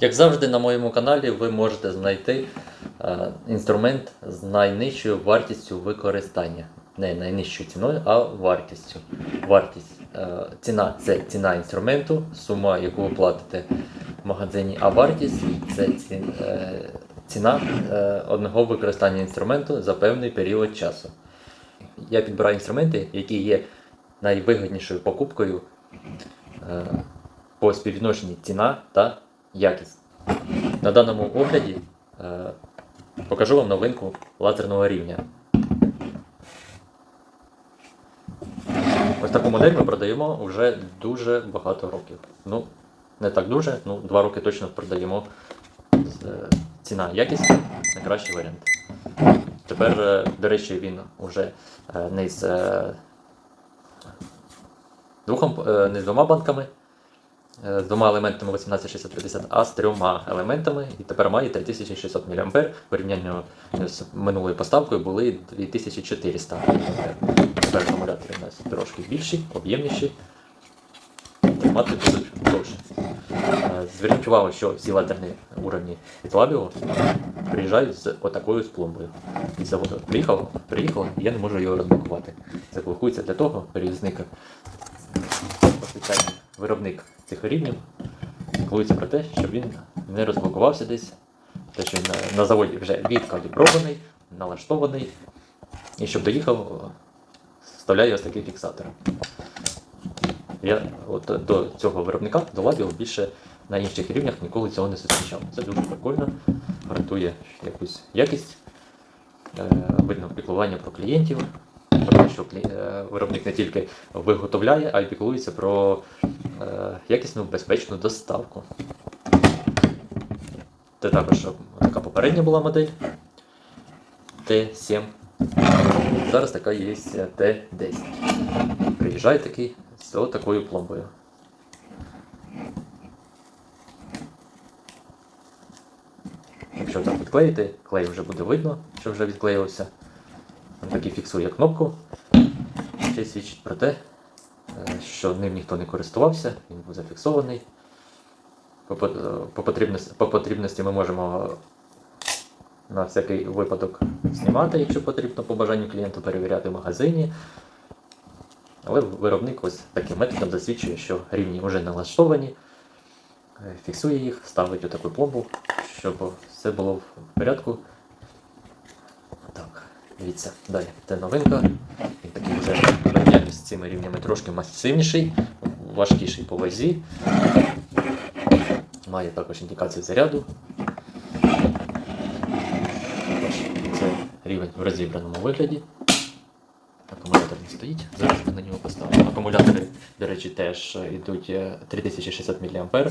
Як завжди, на моєму каналі ви можете знайти е, інструмент з найнижчою вартістю використання. Не найнижчою ціною, а вартістю. Вартість. е, ціна це ціна інструменту, сума, яку ви платите в магазині, а вартість це е, ціна одного використання інструменту за певний період часу. Я підбираю інструменти, які є найвигіднішою покупкою по співвідношенні ціна та якість. На даному огляді е, покажу вам новинку лазерного рівня. Ось таку модель ми продаємо вже дуже багато років. Ну, не так дуже, ну, два роки точно продаємо. Е, Ціна, якість найкращий варіант. Тепер, е, до речі, він уже е, не з, двома банками, з двома елементами 18650, а з трьома елементами. І тепер має 3600 мА. Порівняння з минулою поставкою були 2400 мА. Тепер акумулятори у нас трошки більші, об'ємніші. Тримати будуть довше. Е, Зверніть увагу, що всі лазерні уровні від Labio приїжджають з отакою з пломбою. Із заводу приїхав, приїхав, і я не можу його розблокувати. Це блокується для того, перевізник, постачальник, виробник цих рівнів, піклується про те, щоб він не розблокувався десь, те, що він на, заводі вже відкалібрований, налаштований, і щоб доїхав, вставляє ось такий фіксатор. Я от до цього виробника, до Labio, більше на інших рівнях ніколи цього не зустрічав. Це дуже прикольно, гарантує якусь якість, е, видно піклування про клієнтів, про те, що е, виробник не тільки виготовляє, а й піклується про е, якісну безпечну доставку. Це також така попередня була модель Т7. Зараз така є Т10. Приїжджає такий з такою пломбою. Якщо так відклеїти, клей вже буде видно, що вже відклеївся. Такий фіксує кнопку. Ще свідчить про те, е, що ним ніхто не користувався, він був зафіксований. По, по, по, потрібності, по потрібності ми можемо на всякий випадок знімати, якщо потрібно по бажанню клієнта перевіряти в магазині. Але виробник ось таким методом засвідчує, що рівні вже налаштовані, е, фіксує їх, ставить отаку пломбу, щоб все було в порядку. Дивіться, далі. Це новинка. Він такий вже порівняння з цими рівнями трошки масивніший, важкіший по вазі. Має також індикацію заряду. Це рівень в розібраному вигляді. Акумулятор не стоїть, зараз ми на нього поставимо. Акумулятори, до речі, теж йдуть е, 3600 мА,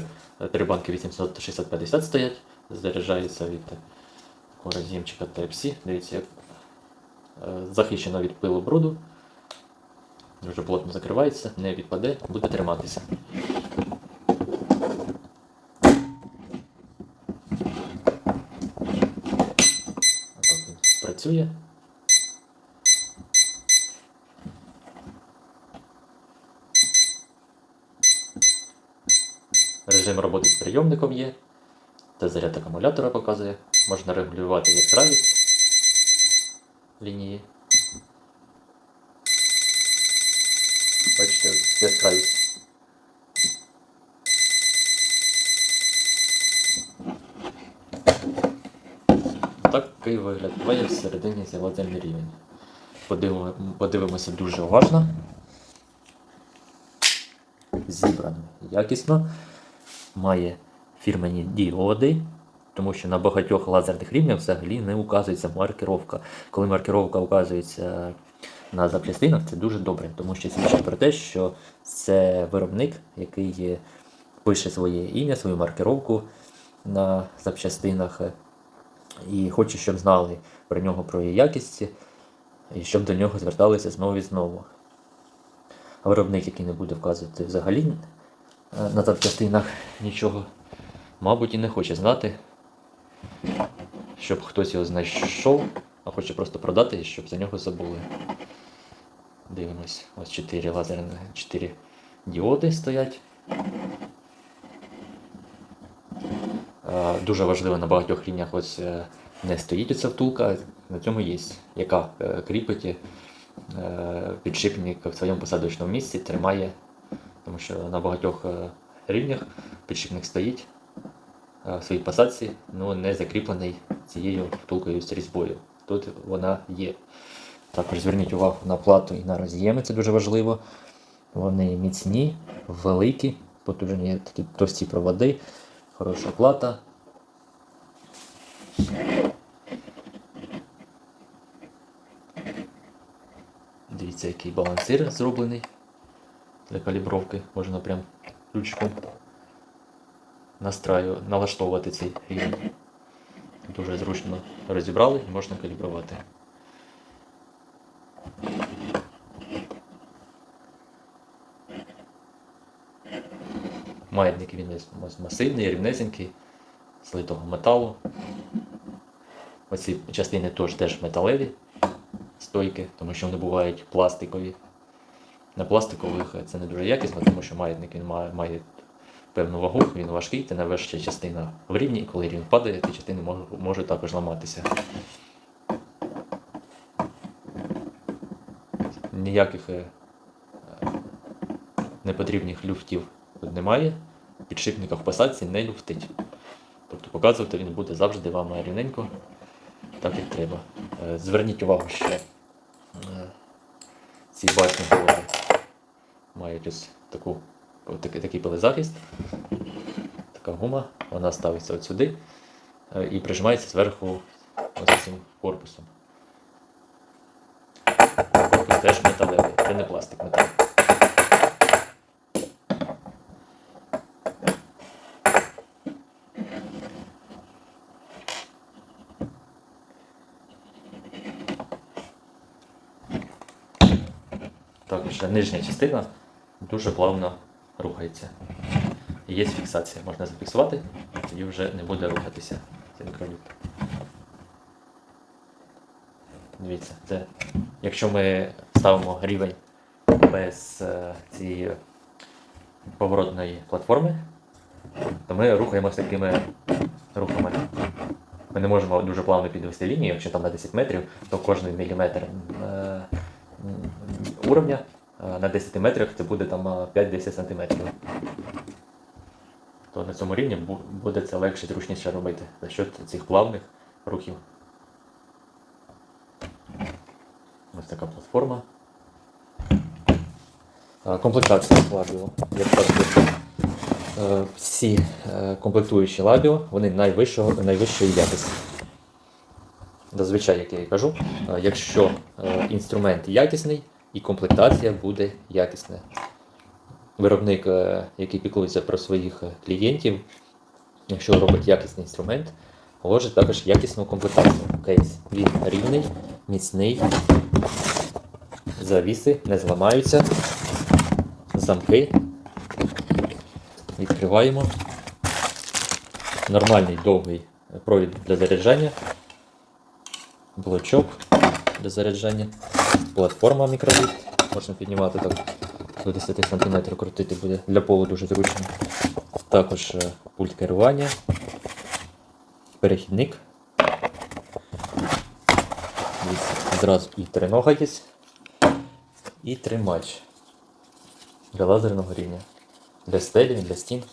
три банки 860-50 стоять, заряджаються від такого роз'ємчика Type-C. Дивіться, як захищено від пилу бруду. Дуже плотно закривається, не відпаде, буде триматися. Працює. Режим роботи з прийомником є. Та заряд акумулятора показує. Можна регулювати яскравість лінії. Бачите, яскравість. Такий виглядає всередині цей лазерний рівень. Подивимо, подивимося дуже уважно. Зібрано якісно. Має фірмені діоди, тому що на багатьох лазерних рівнях взагалі не указується маркировка. Коли маркировка указується на запчастинах, це дуже добре, тому що свідчить про те, що це виробник, який пише своє ім'я, свою маркировку на запчастинах і хоче, щоб знали про нього про її якість, і щоб до нього зверталися знову і знову. А виробник, який не буде вказувати взагалі е, на запчастинах нічого, мабуть, і не хоче знати, щоб хтось його знайшов, а хоче просто продати, щоб за нього забули. Дивимось, ось 4 лазерні, 4 діоди стоять. Е, Дуже важливо на багатьох рівнях ось е, не стоїть оця втулка, на цьому є, яка е, кріпить підшипник в своєму посадочному місці, тримає, тому що на багатьох рівнях підшипник стоїть в своїй посадці, але не закріплений цією втулкою з різьбою. Тут вона є. Також зверніть увагу на плату і на роз'єми, це дуже важливо. Вони міцні, великі, потужні такі товсті проводи, хороша плата. Дивіться, який балансир зроблений для калібровки. Можна прям ключком настраю, налаштовувати цей рівень. Дуже зручно розібрали і можна калібрувати. Маятник він масивний, рівнесенький, з литого металу. Оці частини теж, теж металеві стойки, тому що вони бувають пластикові. На пластикових це не дуже якісно, тому що маятник він має, має певну вагу, він важкий, це найважча частина в рівні, коли рівень падає, ті частини можуть, можуть також ламатися. Ніяких е, непотрібних люфтів тут немає. Підшипника в посадці не люфтить. Тобто показувати він буде завжди вам рівненько, так як треба. Е, Зверніть увагу, що е, ці башні мають ось таку, от такий, такий пилезахист, така гума, вона ставиться от сюди е, і прижимається зверху ось цим корпусом. Корпус теж металевий, це не пластик метал. Також нижня частина дуже плавно рухається. Є фіксація, можна зафіксувати, тоді вже не буде рухатися цей мікролюд. Дивіться, це якщо ми ставимо рівень без е, цієї поворотної платформи, то ми рухаємося такими рухами. Ми не можемо дуже плавно підвести лінію, якщо там на 10 метрів, то кожний міліметр е, уровня на 10 метрах це буде там е, 5-10 сантиметрів. То на цьому рівні буде це легше, зручніше робити за счет цих плавних рухів. Ось така платформа. Е, Комплектація лабіо. Як е, всі е, комплектуючі лабіо, вони найвищого, найвищої якості. Зазвичай, як я і кажу, е, якщо е, інструмент якісний і комплектація буде якісна. Виробник, е, який піклується про своїх е, клієнтів, якщо робить якісний інструмент, вложить також якісну комплектацію. Кейс. Він рівний, міцний, завіси не зламаються, замки. Відкриваємо. Нормальний довгий провід для заряджання, блочок для заряджання, платформа мікроліт. Можна піднімати так до 10 см крутити буде для полу дуже зручно. Також е, пульт керування, перехідник. Дивіться, Зразу і тринога є, і тримач для лазерного рівня, для стелі, для стін.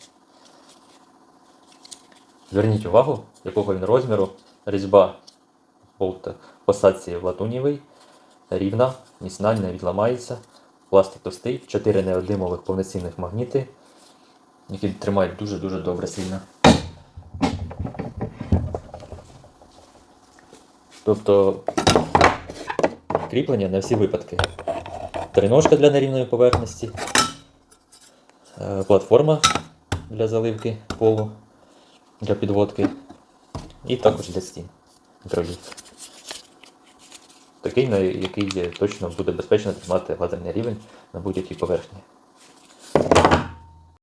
Зверніть увагу, якого він розміру. Різьба посадці латунєвий, рівна, міцна, не відламається. Пластик товстий, 4 неодимових повноцінних магніти, які тримають дуже-дуже добре сильно. Тобто кріплення на всі випадки. Триножка для нерівної поверхності, е, платформа для заливки полу, для підводки і також для стін. Мікроліт. Такий, на який точно буде безпечно тримати лазерний рівень на будь-якій поверхні.